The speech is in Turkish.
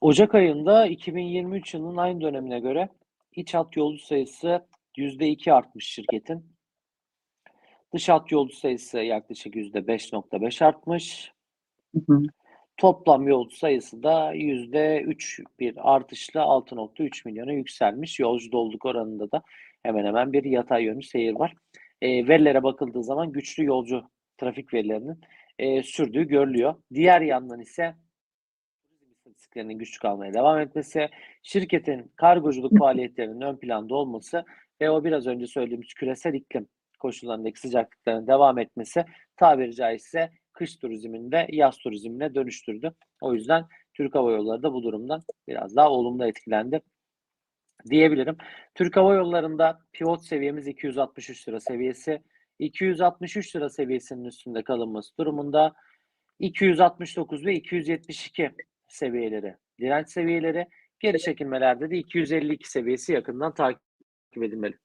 Ocak ayında 2023 yılının aynı dönemine göre iç hat yolcu sayısı %2 artmış şirketin. Dış hat yolcu sayısı yaklaşık %5.5 artmış. Hı hı. Toplam yolcu sayısı da %3 bir artışla 6.3 milyona yükselmiş. Yolcu doluluk oranında da hemen hemen bir yatay yönlü seyir var. E, verilere bakıldığı zaman güçlü yolcu trafik verilerinin e, sürdüğü görülüyor. Diğer yandan ise istatistiklerinin güçlü kalmaya devam etmesi, şirketin kargoculuk faaliyetlerinin ön planda olması ve o biraz önce söylediğimiz küresel iklim koşullarındaki sıcaklıkların devam etmesi tabiri caizse kış turizminde yaz turizmine dönüştürdü. O yüzden Türk Hava Yolları da bu durumdan biraz daha olumlu etkilendi diyebilirim. Türk Hava Yolları'nda pivot seviyemiz 263 lira seviyesi. 263 lira seviyesinin üstünde kalınması durumunda 269 ve 272 seviyeleri direnç seviyeleri geri çekilmelerde de 252 seviyesi yakından takip edilmeli.